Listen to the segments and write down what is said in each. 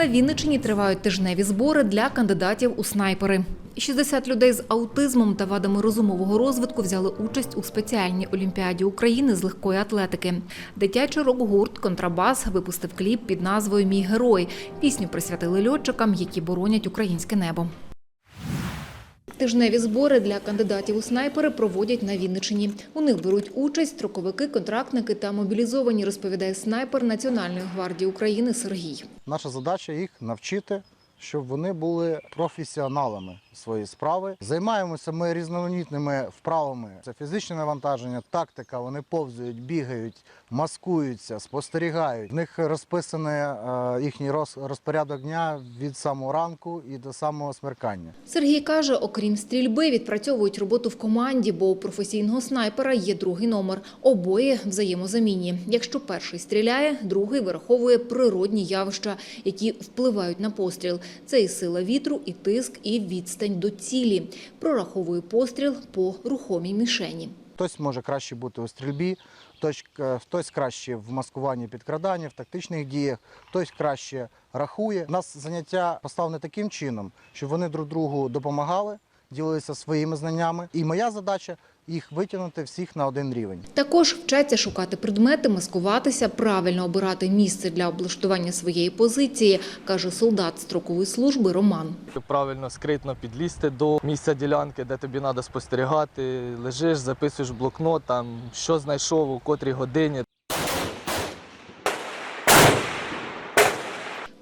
На Вінниччині тривають тижневі збори для кандидатів у снайпери. 60 людей з аутизмом та вадами розумового розвитку взяли участь у спеціальній олімпіаді України з легкої атлетики. Дитячий рок-гурт Контрабас випустив кліп під назвою Мій герой. Пісню присвятили льотчикам, які боронять українське небо. Тижневі збори для кандидатів у снайпери проводять на Вінничині. У них беруть участь строковики, контрактники та мобілізовані, розповідає снайпер Національної гвардії України Сергій. Наша задача їх навчити, щоб вони були професіоналами своєї справи. Займаємося ми різноманітними вправами. Це фізичне навантаження, тактика. Вони повзають, бігають, маскуються, спостерігають. В них розписаний е, їхній роз- розпорядок дня від самого ранку і до самого смеркання. Сергій каже, окрім стрільби, відпрацьовують роботу в команді, бо у професійного снайпера є другий номер. Обоє взаємозамінні. Якщо перший стріляє, другий вираховує природні явища, які впливають на постріл. Це і сила вітру, і тиск, і відстань до цілі. Прораховує постріл по рухомій мішені. Хтось може краще бути у стрільбі, хтось, е, краще в маскуванні підкрадання, в тактичних діях, хтось краще рахує. У нас заняття поставлене таким чином, щоб вони друг другу допомагали, ділилися своїми знаннями. І моя задача їх витягнути всіх на один рівень. Також вчаться шукати предмети, маскуватися, правильно обирати місце для облаштування своєї позиції, каже солдат строкової служби Роман. Правильно скритно підлізти до місця ділянки, де тобі треба спостерігати. Лежиш, записуєш блокнот, там що знайшов, у котрій годині.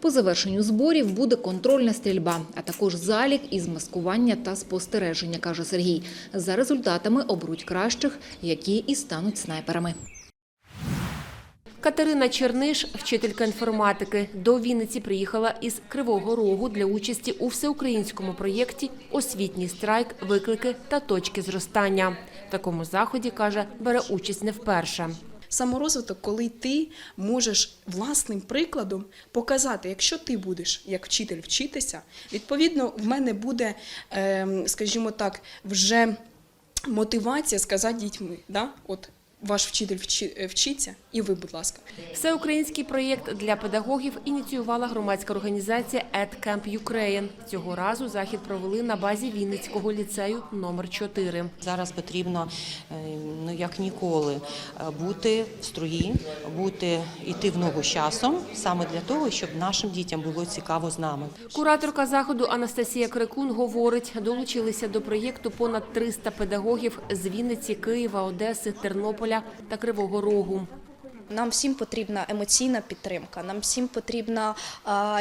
По завершенню зборів буде контрольна стрільба, а також залік із маскування та спостереження, каже Сергій. За результатами оберуть кращих, які і стануть снайперами. Катерина Черниш, вчителька інформатики, до Вінниці приїхала із Кривого Рогу для участі у всеукраїнському проєкті Освітній страйк, виклики та точки зростання. В такому заході каже, бере участь не вперше. Саморозвиток, коли ти можеш власним прикладом показати, якщо ти будеш як вчитель вчитися, відповідно, в мене буде, ем, скажімо так, вже мотивація сказати дітьми, да? от ваш вчитель вчи- вчиться, і ви, будь ласка. Всеукраїнський проєкт для педагогів ініціювала громадська організація EdCamp Ukraine. Цього разу захід провели на базі Вінницького ліцею номер 4. Зараз потрібно е, ну як ніколи е, бути в струї, бути йти в ногу з часом, саме для того, щоб нашим дітям було цікаво з нами. Кураторка заходу Анастасія Крикун говорить, долучилися до проєкту понад 300 педагогів з Вінниці, Києва, Одеси, Тернополя та Кривого Рогу. Нам всім потрібна емоційна підтримка. Нам всім потрібна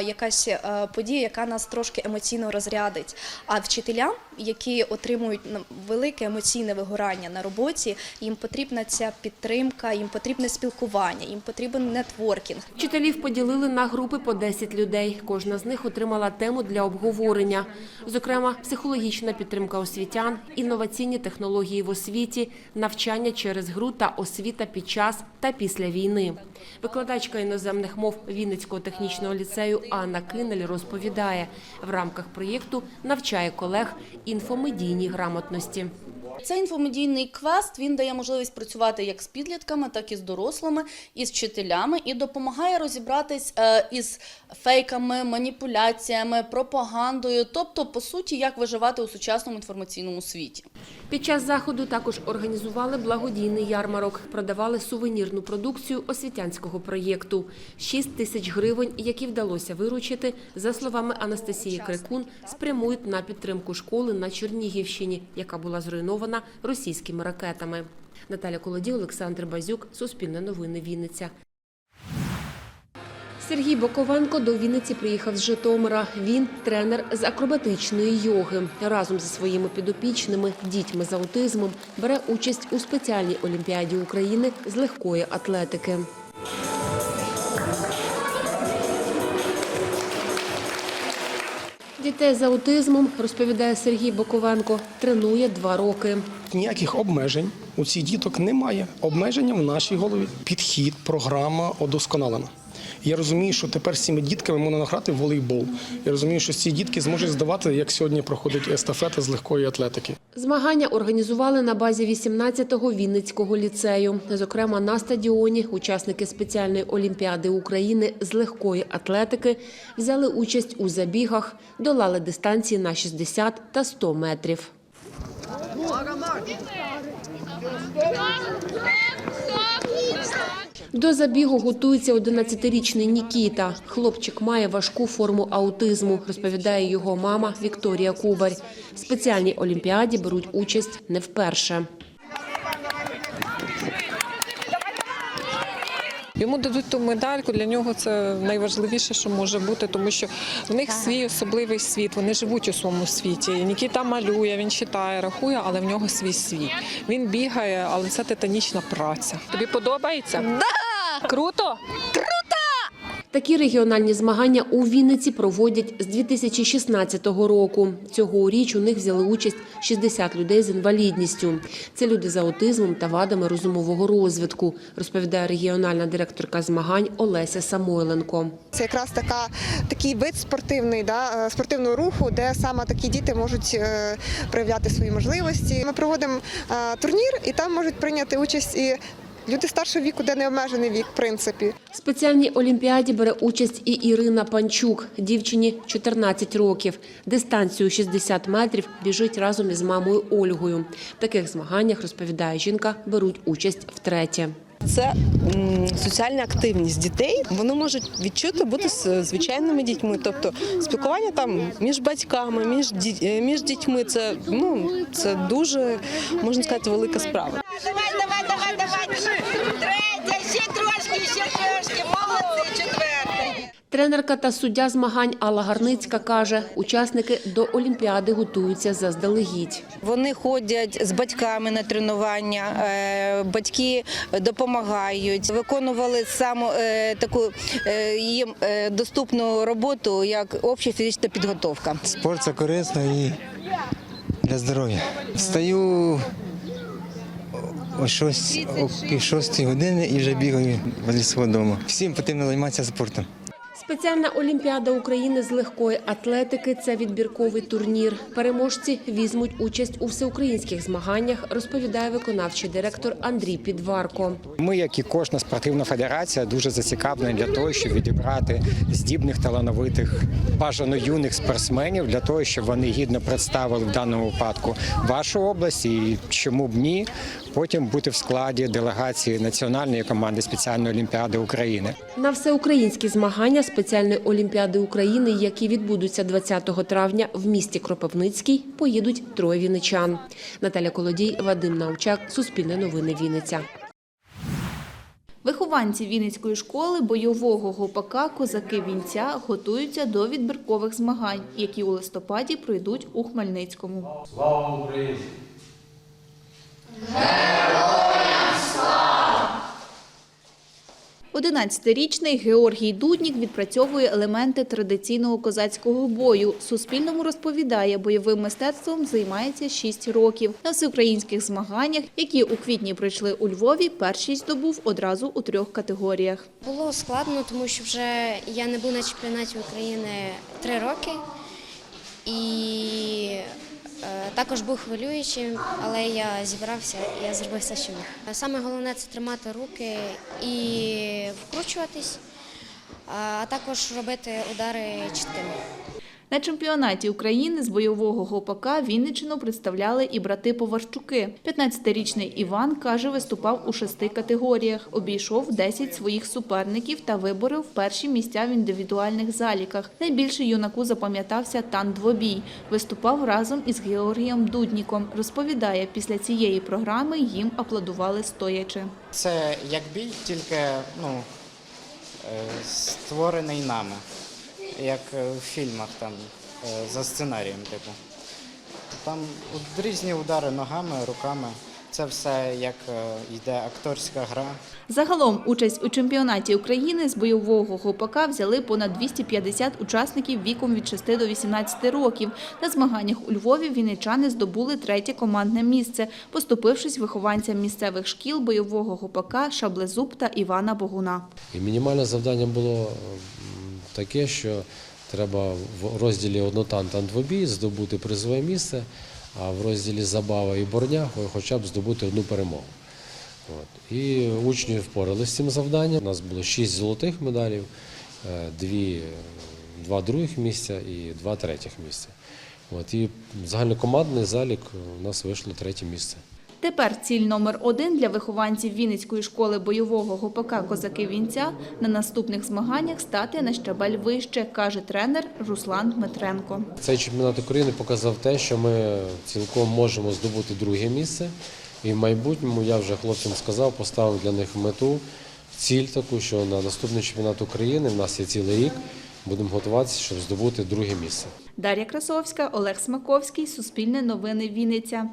якась а, подія, яка нас трошки емоційно розрядить. А вчителям, які отримують ну, велике емоційне вигорання на роботі, їм потрібна ця підтримка, їм потрібне спілкування, їм потрібен нетворкінг. Вчителів поділили на групи по 10 людей. Кожна з них отримала тему для обговорення. Зокрема, психологічна підтримка освітян, інноваційні технології в освіті, навчання через гру та освіта під час та після війни. Викладачка іноземних мов Вінницького технічного ліцею Анна Кинель розповідає, в рамках проєкту навчає колег інфомедійній грамотності. Цей інфомедійний квест він дає можливість працювати як з підлітками, так і з дорослими, і з вчителями, і допомагає розібратись е, із фейками, маніпуляціями, пропагандою, тобто, по суті, як виживати у сучасному інформаційному світі. Під час заходу також організували благодійний ярмарок, продавали сувенірну продукцію освітянського проєкту. 6 тисяч гривень, які вдалося виручити, за словами Анастасії Крикун, спрямують на підтримку школи на Чернігівщині, яка була зруйнована російськими ракетами. Наталя Колодій, Олександр Базюк, Суспільне новини, Вінниця. Сергій Боковенко до Вінниці приїхав з Житомира. Він тренер з акробатичної йоги. Разом зі своїми підопічними дітьми з аутизмом бере участь у спеціальній олімпіаді України з легкої атлетики. Дітей з аутизмом, розповідає Сергій Боковенко, тренує два роки. Ніяких обмежень у цих діток немає. Обмеження в нашій голові. Підхід, програма удосконалена. Я розумію, що тепер з цими дітками можна награти в волейбол. Я розумію, що ці дітки зможуть здавати, як сьогодні проходить естафета з легкої атлетики. Змагання організували на базі 18-го Вінницького ліцею. Зокрема, на стадіоні учасники спеціальної олімпіади України з легкої атлетики взяли участь у забігах, долали дистанції на 60 та 100 метрів. До забігу готується 11-річний Нікіта. Хлопчик має важку форму аутизму, розповідає його мама Вікторія Кубарь. В спеціальній олімпіаді беруть участь не вперше. Йому дадуть ту медальку. Для нього це найважливіше, що може бути, тому що в них свій особливий світ. Вони живуть у своєму світі. Нікіта малює, він читає, рахує, але в нього свій світ. Він бігає, але це титанічна праця. Тобі подобається? Да! Круто? Такі регіональні змагання у Вінниці проводять з 2016 року. Цьогоріч у них взяли участь 60 людей з інвалідністю. Це люди з аутизмом та вадами розумового розвитку, розповідає регіональна директорка змагань Олеся Самойленко. Це якраз така такий вид спортивний, да, е, спортивного руху, де саме такі діти можуть е, проявляти свої можливості. Ми проводимо е, турнір, і там можуть прийняти участь і люди старшого віку, де не обмежений вік, в принципі. В спеціальній олімпіаді бере участь і Ірина Панчук. Дівчині 14 років. Дистанцію 60 метрів біжить разом із мамою Ольгою. В таких змаганнях, розповідає жінка, беруть участь втретє. Це соціальна активність дітей. Вони можуть відчути бути з звичайними дітьми. Тобто спілкування там між батьками, між е, між дітьми. Це ну це дуже можна сказати велика справа. Давай, давай, давай, давай. Третя, ще трошки, ще трошки. Молодці, четвертий. Тренерка та суддя змагань Алла Гарницька каже, учасники до Олімпіади готуються заздалегідь. Вони ходять з батьками на тренування, е, батьки допомагають. Виконували саму е, таку е, їм доступну роботу, як обща фізична підготовка. Спорт це корисно і для здоров'я. Встаю о 6, о пів шостої години і вже бігаю в свого дому. Всім потрібно займатися спортом. Спеціальна олімпіада України з легкої атлетики це відбірковий турнір. Переможці візьмуть участь у всеукраїнських змаганнях, розповідає виконавчий директор Андрій Підварко. Ми, як і кожна спортивна федерація, дуже зацікавлені для того, щоб відібрати здібних талановитих, бажано юних спортсменів для того, щоб вони гідно представили в даному випадку вашу область і чому б ні, потім бути в складі делегації національної команди спеціальної олімпіади України. На всеукраїнські змагання спеціальної олімпіади України, які відбудуться 20 травня в місті Кропивницький, поїдуть троє вінничан. Наталя Колодій, Вадим Научак, Суспільне новини Вінниця. Вихованці Вінницької школи бойового гопака Козаки Вінця готуються до відбіркових змагань, які у листопаді пройдуть у Хмельницькому. Слава Україні! 11-річний Георгій Дуднік відпрацьовує елементи традиційного козацького бою. Суспільному розповідає, бойовим мистецтвом займається 6 років. На всеукраїнських змаганнях, які у квітні пройшли у Львові, першість здобув одразу у трьох категоріях. Було складно, тому що вже я не був на чемпіонаті України три роки. І також був хвилюючим, але я зібрався, я зробив все, що міг. Саме головне це тримати руки і вкручуватись, а також робити удари чіткими. На чемпіонаті України з бойового гопака Вінниччину представляли і брати Поварчуки. 15-річний Іван, каже, виступав у шести категоріях, обійшов 10 своїх суперників та виборов перші місця в індивідуальних заліках. Найбільше юнаку запам'ятався тан-двобій. Виступав разом із Георгієм Дудніком. Розповідає, після цієї програми їм аплодували стоячи. Це як бій, тільки ну, е, створений нами, як е, в фільмах там е, за сценарієм, типу. Там різні удари ногами, руками, це все як е, йде акторська гра. Загалом участь у чемпіонаті України з бойового гопака взяли понад 250 учасників віком від 6 до 18 років. На змаганнях у Львові вінничани здобули третє командне місце, поступившись вихованцям місцевих шкіл бойового гопака Шаблезуб та Івана Богуна. І мінімальне завдання було таке, що треба в розділі однотан та двобій здобути призове місце, а в розділі забава і борня хоча б здобути одну перемогу. От. І учні впоралися з цим завданням. У нас було шість золотих медалів, е, дві, е, два других місця і два третіх місця. От. І загальнокомандний залік у нас вийшло третє місце. Тепер ціль номер один для вихованців Вінницької школи бойового гопака Козаки Вінця на наступних змаганнях стати на щабель вище, каже тренер Руслан Дмитренко. Цей чемпіонат України показав те, що ми цілком можемо здобути друге місце. І в майбутньому я вже хлопцям сказав, поставив для них мету, ціль таку, що на наступний чемпіонат України в нас є цілий рік. Будемо готуватися, щоб здобути друге місце. Дар'я Красовська, Олег Смаковський, Суспільне новини Вінниця.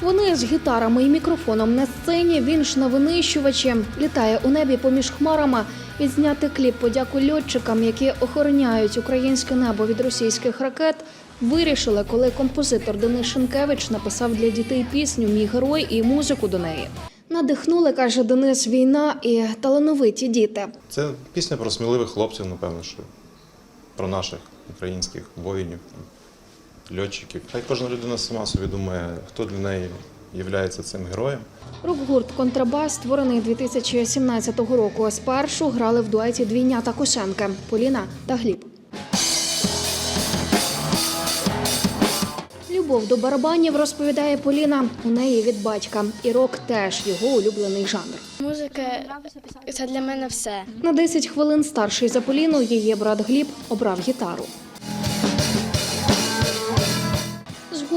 Вони з гітарами і мікрофоном на сцені. Він ж на винищувачі літає у небі поміж хмарами. Відзняти кліп подяку льотчикам, які охороняють українське небо від російських ракет. Вирішили, коли композитор Денис Шенкевич написав для дітей пісню Мій герой і музику до неї. Надихнули, каже Денис, війна і талановиті діти. Це пісня про сміливих хлопців, напевно, що про наших українських воїнів, льотчиків. Хай кожна людина сама собі думає, хто для неї є цим героєм. Рок-гурт Контрабас, створений 2017 року. Спершу грали в дуеті двійнята Косенка Поліна та Гліб. Любов до барабанів розповідає Поліна. У неї від батька. І рок теж його улюблений жанр. Музика це для мене все. На 10 хвилин старший за Поліну її брат Гліб обрав гітару.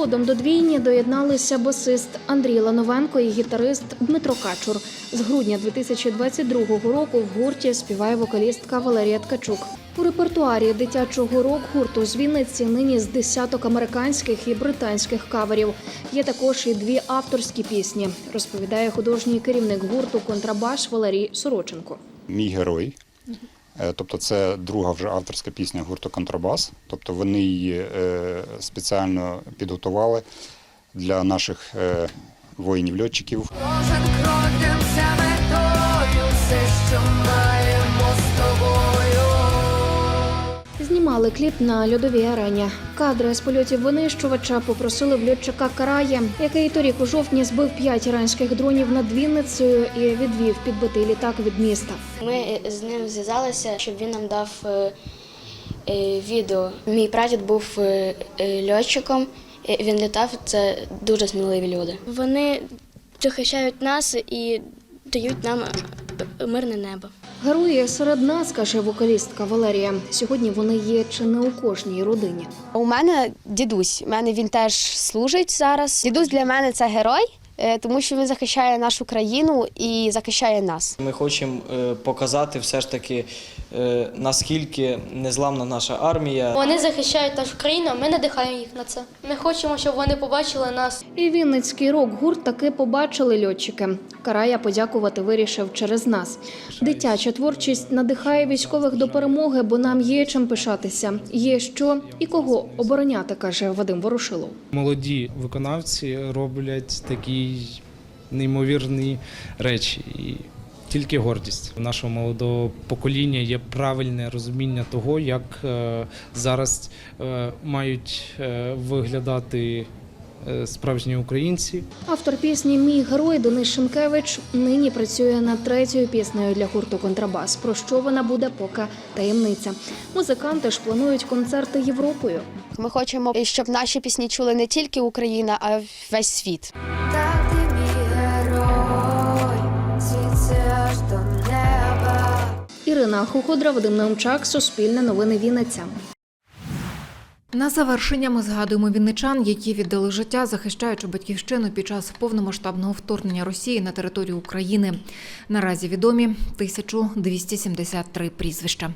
Згодом до двійні доєдналися басист Андрій Лановенко і гітарист Дмитро Качур. З грудня 2022 року в гурті співає вокалістка Валерія Ткачук. У репертуарі дитячого рок-гурту з Вінниці нині з десяток американських і британських каверів. Є також і дві авторські пісні, розповідає художній керівник гурту Контрабаш Валерій Сороченко. Мій герой. Е, Тобто це друга вже авторська пісня гурту Контрабас. Тобто вони її е, спеціально підготували для наших е, воїнів-льотчиків. Кожен крок Знімали кліп на льодовій арені. Кадри з польотів винищувача попросили в льотчика Карає, який торік у жовтні збив п'ять іранських дронів над Вінницею і відвів підбитий літак від міста. Ми з ним зв'язалися, щоб він нам дав е, е, відео. Мій прадід був е, е, льотчиком, е, він літав. Це дуже сміливі люди. Вони захищають нас і дають нам е, мирне небо. Герої серед нас, каже вокалістка Валерія. Сьогодні вони є чи не у кожній родині. У мене дідусь. У мене він теж служить зараз. Дідусь для мене це герой, е, тому що він захищає нашу країну і захищає нас. Ми хочемо е, показати все ж таки, наскільки незламна наша армія. Вони захищають нашу країну, а ми надихаємо їх на це. Ми хочемо, щоб вони побачили нас. І Вінницький рок-гурт таки побачили льотчики. Карая подякувати вирішив через нас. Дитяча творчість надихає військових до перемоги, бо нам є чим пишатися. Є що і кого обороняти, каже Вадим Ворошилов. Молоді виконавці роблять такі неймовірні речі. Тільки гордість у нашого молодого покоління є правильне розуміння того, як е, зараз е, мають е, виглядати справжні українці. Автор пісні Мій герой Денис Шенкевич нині працює над третьою піснею для гурту Контрабас. Про що вона буде, поки таємниця. Музиканти ж планують концерти Європою. Ми хочемо, щоб наші пісні чули не тільки Україна, а весь світ. Ірина Хуходра, Вадим Наумчак, Суспільне новини Вінниця. На завершення ми згадуємо вінничан, які віддали життя, захищаючи батьківщину під час повномасштабного вторгнення Росії на територію України. Наразі відомі 1273 прізвища.